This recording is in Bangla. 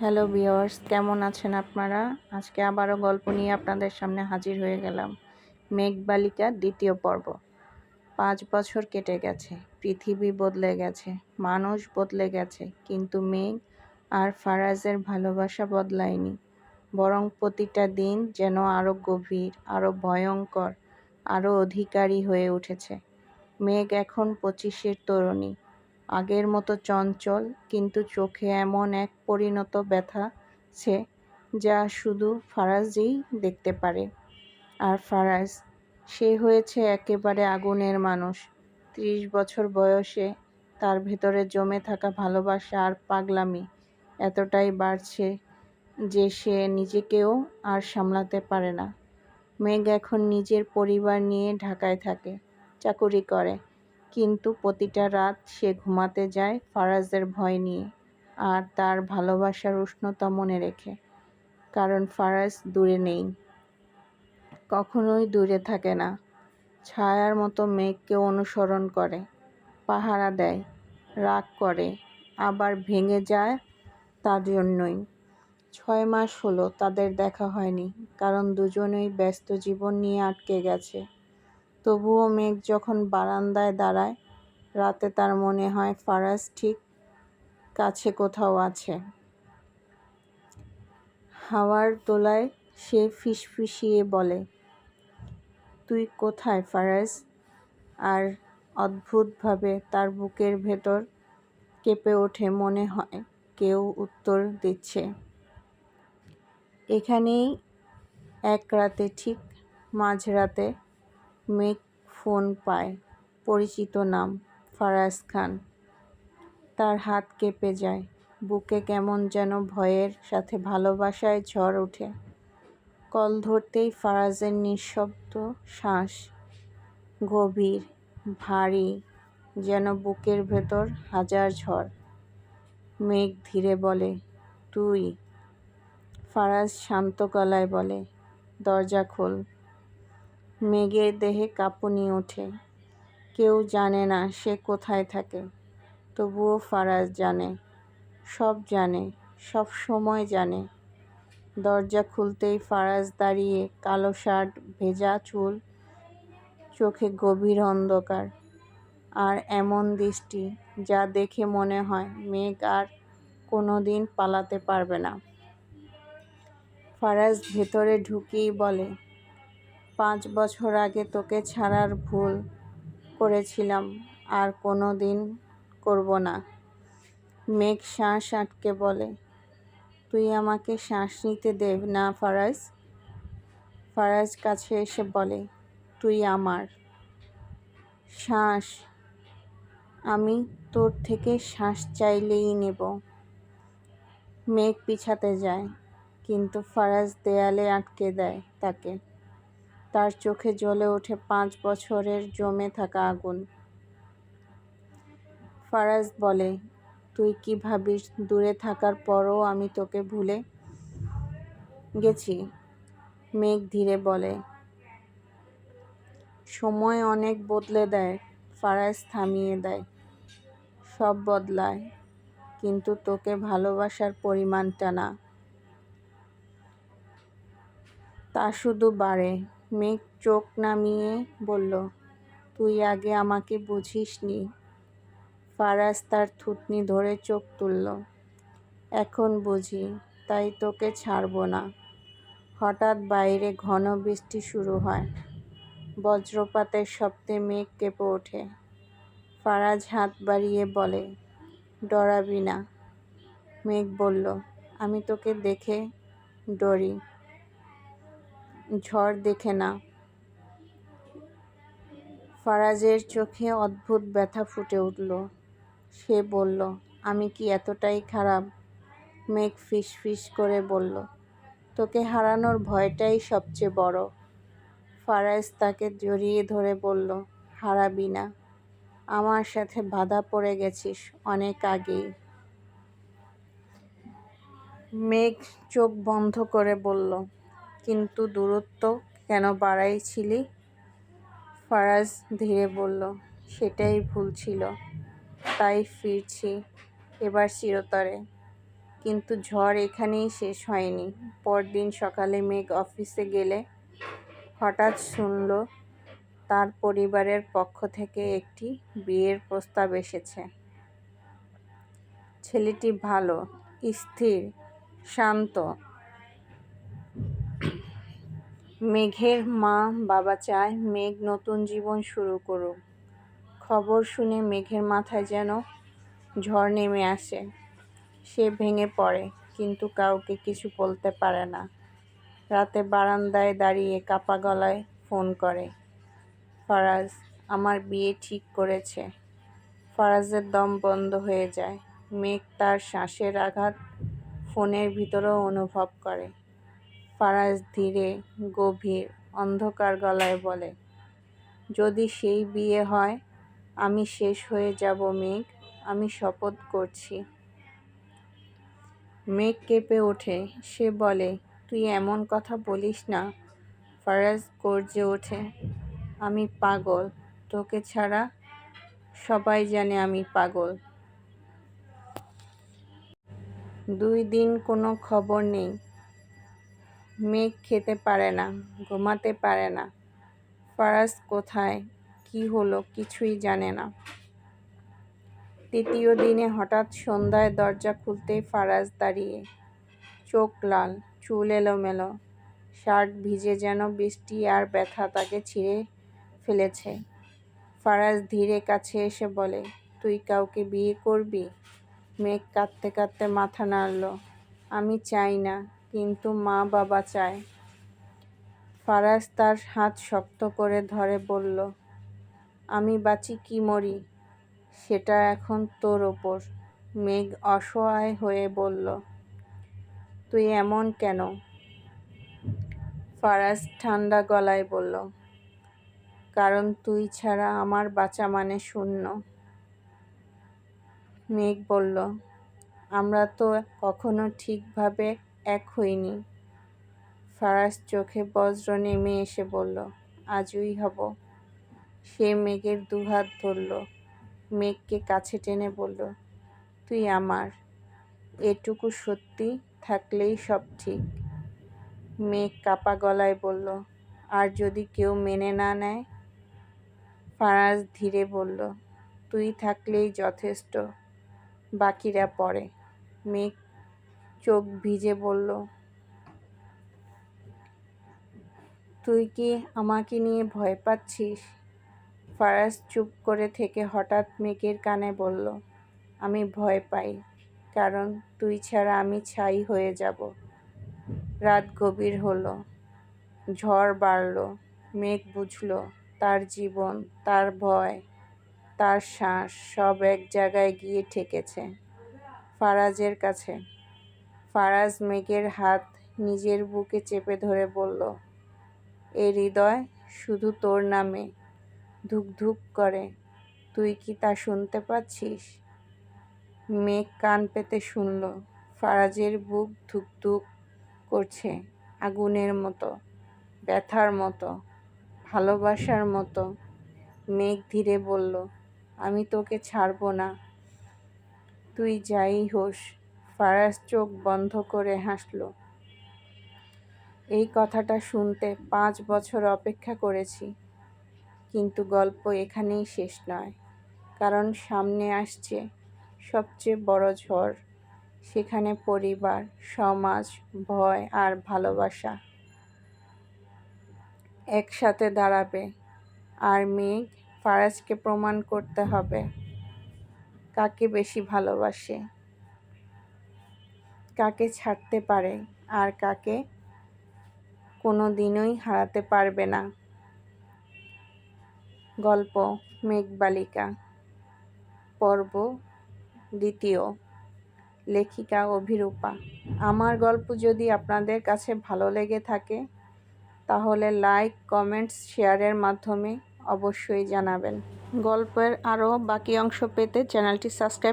হ্যালো ভিওয়ার্স কেমন আছেন আপনারা? আজকে আবারও গল্প নিয়ে আপনাদের সামনে হাজির হয়ে গেলাম। মেঘবালিকা দ্বিতীয় পর্ব। পাঁচ বছর কেটে গেছে, পৃথিবী বদলে গেছে, মানুষ বদলে গেছে, কিন্তু মেঘ আর ফারাজের ভালোবাসা বদলায়নি। বরং প্রতিটা দিন যেন আরও গভীর আরও ভয়ঙ্কর আরও অধিকারী হয়ে উঠেছে। মেঘ এখন পঁচিশের তরুণী। আগের মতো চঞ্চল, কিন্তু চোখে এমন এক পরিণত ব্যথা সে, যা শুধু ফারাজই দেখতে পারে। আর ফারাজ, সে হয়েছে একেবারে আগুনের মানুষ। ত্রিশ বছর বয়সে তার ভেতরে জমে থাকা ভালোবাসা আর পাগলামি এতটাই বাড়ছে যে সে নিজেকেও আর সামলাতে পারে না। মেঘ এখন নিজের পরিবার নিয়ে ঢাকায় থাকে, চাকুরি করে। কিন্তু প্রতিটা রাত সে ঘুমাতে যায় ফারাজের ভয় নিয়ে আর তার ভালোবাসার উষ্ণতা মনে রেখে, কারণ ফারাজ দূরে নেই। কখনোই দূরে থাকে না। ছায়ার মতো মেঘকে অনুসরণ করে, পাহারা দেয়, রাগ করে, আবার ভেঙে যায় তার জন্যই। ছয় মাস হলো তাদের দেখা হয়নি, কারণ দুজনেই ব্যস্ত জীবন নিয়ে আটকে গেছে। তবুও মেঘ যখন বারান্দায় দাঁড়ায়, রাতে তার মনে হয় ফারাজ ঠিক কাছে কোথাও আছে। হাওয়ার দোলায় সে ফিসফিসিয়ে বলে, তুই কোথায় ফারাজ? আর অদ্ভুতভাবে তার বুকের ভেতর কেঁপে ওঠে মনে হয় কেউ উত্তর দিচ্ছে। এখানেই এক রাতে ঠিক মাঝরাতে মেঘ ফোন পায়। পরিচিত নাম, ফারাজ খান। তার হাত কেঁপে যায়। বুকে কেমন যেন ভয়ের সাথে ভালোবাসায় ঝড় ওঠে। কল ধরতেই ফারাজের নিঃশব্দ শ্বাস গভীর, ভারী, যেন বুকের ভেতর হাজার ঝড়। মেঘ ধীরে বলে, তুই? ফারাজ শান্ত গলায় বলে, দরজা খোল। মেঘের দেহে কাঁপুনি ওঠে। কেউ জানে না সে কোথায় থাকে। তবুও ফারাজ জানে। সব জানে, সব সময় জানে। দরজা খুলতেই ফারাজ দাঁড়িয়ে কালো শার্ট, ভেজা চুল, চোখে গভীর অন্ধকার। আর এমন দৃষ্টি যা দেখে মনে হয় মেঘ আর কোনো দিন পালাতে পারবে না। ফারাজ ভেতরে ঢুকেই বলে পাঁচ বছর আগে তোকে ছাড়ার ভুল করেছিলাম, আর কোনো দিন করব না। মেঘ শ্বাস আটকে বলে, তুই আমাকে শ্বাস নিতে দে না ফারাজ? ফারাজ কাছে এসে বলে, তুই আমার। শ্বাস, আমি তোর থেকে শ্বাস চাইলেই নেব। মেঘ পিছাতে যায়, কিন্তু ফারাজ দেয়ালে আটকে দেয় তাকে। তার চোখে জ্বলে ওঠে পাঁচ বছরের জমে থাকা আগুন। ফারাজ বলে, তুই কি ভাবিস, দূরে থাকার পরও আমি তোকে ভুলে গেছি? মেঘ ধীরে বলে, সময় অনেক বদলে দেয়, ফারাজ থামিয়ে দেয়। সব বদলায়, কিন্তু তোকে ভালোবাসার পরিমাণটা না। তা শুধু বাড়ে। মেঘ চোখ নামিয়ে বলল, তুই আগে আমাকে বুঝিসনি। ফারাজ তার থুতনি ধরে চোখ তুলল, এখন বুঝি, তাই তোকে ছাড়ব না। হঠাৎ বাইরে ঘন বৃষ্টি শুরু হয়, বজ্রপাতের শব্দে মেঘ কেঁপে ওঠে। ফারাজ হাত বাড়িয়ে বলে, ডরাবি না। মেঘ বলল, আমি তোকে দেখে ডরি। ঝড় দেখে না। ফারাজের চোখে অদ্ভুত ব্যথা ফুটে উঠল। সে বলল, আমি কি এতটাই খারাপ? মেঘ ফিস ফিস করে বলল, তোকে হারানোর ভয়টাই সবচেয়ে বড়। ফারাজ তাকে জড়িয়ে ধরে বলল, হারাবি না। আমার সাথে বাধা পড়ে গেছিস অনেক আগেই। মেঘ চোখ বন্ধ করে বলল কিন্তু দূরত্ব কেন বাড়াইছিলি? ফারাজ ধীরে বলল, সেটাই ভুল ছিল। তাই ফিরছি এবার চিরতরে। কিন্তু ঝড় এখানেই শেষ হয়নি। পরদিন সকালে মেঘ অফিসে গেলে হঠাৎ শুনল, তার পরিবারের পক্ষ থেকে একটি বিয়ের প্রস্তাব এসেছে। ছেলেটি ভালো, স্থির, শান্ত মেঘের মা বাবা চায় মেঘ নতুন জীবন শুরু করুক। খবর শুনে মেঘের মাথায় যেন ঝড় নেমে আসে। সে ভেঙে পড়ে, কিন্তু কাউকে কিছু বলতে পারে না। রাতে বারান্দায় দাঁড়িয়ে কাপা গলায় ফোন করে, ফারাজ, আমার বিয়ে ঠিক করেছে। ফারাজের দম বন্ধ হয়ে যায়। মেঘ তার শ্বাসের আঘাত ফোনের ভিতরেও অনুভব করে। ফারাজ ধীরে, গভীর, অন্ধকার গলায় বলে, যদি সেই বিয়ে হয়, আমি শেষ হয়ে যাব মেঘ, আমি শপথ করছি। মেঘ কেঁপে ওঠে। সে বলে, তুই এমন কথা বলিস না। ফারাজ গর্জে ওঠে, আমি পাগল, তোকে ছাড়া সবাই জানে আমি পাগল। দুই দিন কোনো খবর নেই। মেঘ খেতে পারে না, ঘুমাতে পারে না। ফারাজ কোথায়? কি হলো? কিছুই জানে না। তৃতীয় দিনে হঠাৎ সন্ধ্যায় দরজা খুলতেই ফারাজ দাঁড়িয়ে, চোখ লাল, চুল এলোমেলো, শার্ট ভিজে যেন বৃষ্টি আর ব্যথা তাকে ছিঁড়ে ফেলেছে। ফারাজ ধীরে কাছে এসে বলে, তুই কাউকে বিয়ে করবি? মেঘ কাঁদতে কাঁদতে মাথা নাড়ল, আমি চাই না কিন্তু মা বাবা চায়। ফারাজ তার হাত শক্ত করে ধরে বলল, আমি বাঁচি কি মরি? সেটা এখন তোর ওপর। মেঘ অসহায় হয়ে বলল, তুই এমন কেন? ফারাজ ঠান্ডা গলায় বলল, কারণ তুই ছাড়া আমার বাঁচা মানে শূন্য। মেঘ বলল, আমরা তো কখনো ঠিকভাবে এক হইনি। ফারাজ চোখে বজ্র নেমে এসে বলল, আজই হব। সে মেঘের দুহাত ধরল, মেঘকে কাছে টেনে বলল, তুই আমার, এটুকু সত্যি থাকলেই সব ঠিক। মেঘ কাপা গলায় বলল, আর যদি কেউ মেনে না নেয়? ফারাজ ধীরে বলল, তুই থাকলেই যথেষ্ট, বাকিরা পরে। মেঘ চোখ ভিজে বলল, তুই কি আমাকে নিয়ে ভয় পাচ্ছিস? ফারাজ চুপ করে থেকে হঠাৎ মেঘের কানে বলল, আমি ভয় পাই, কারণ তুই ছাড়া আমি ছাই হয়ে যাব। রাত গভীর হলো, ঝড় বাড়ল, মেঘ বুঝল তার জীবন, তার ভয়, তার শ্বাস সব এক জায়গায় গিয়ে ঠেকেছে। ফারাজের কাছে ফারাজ মেঘের হাত নিজের বুকে চেপে ধরে বলল, এ হৃদয় শুধু তোর নামে ধুক ধুক করে। তুই কি তা শুনতে পাচ্ছিস? মেঘ কান পেতে শুনল, ফারাজের বুক ধুক ধুক করছে, আগুনের মতো, ব্যথার মতো, ভালোবাসার মতো। মেঘ ধীরে বলল, আমি তোকে ছাড়ব না। তুই যাই হোস ফারাজ চোখ বন্ধ করে হাসল। এই কথাটা শুনতে পাঁচ বছর অপেক্ষা করেছি, কিন্তু গল্প এখানেই শেষ নয়, কারণ সামনে আসছে সবচেয়ে বড় ঝড়, সেখানে পরিবার, সমাজ, ভয় আর ভালোবাসা। একসাথে দাঁড়াবে, আর মেঘ ফারাজকে প্রমাণ করতে হবে, কাকে বেশি ভালোবাসে। কাকে ছাড়তে পারে আর কাকে কোনো দিনই হারাতে পারবে না। গল্প, মেঘবালিকা। পর্ব দ্বিতীয়। লেখিকা অভিরূপা। আমার গল্প যদি আপনাদের কাছে ভালো লেগে থাকে, তাহলে লাইক, কমেন্টস, শেয়ারের মাধ্যমে অবশ্যই জানাবেন। গল্পের আরও বাকি অংশ পেতে চ্যানেলটি সাবস্ক্রাইব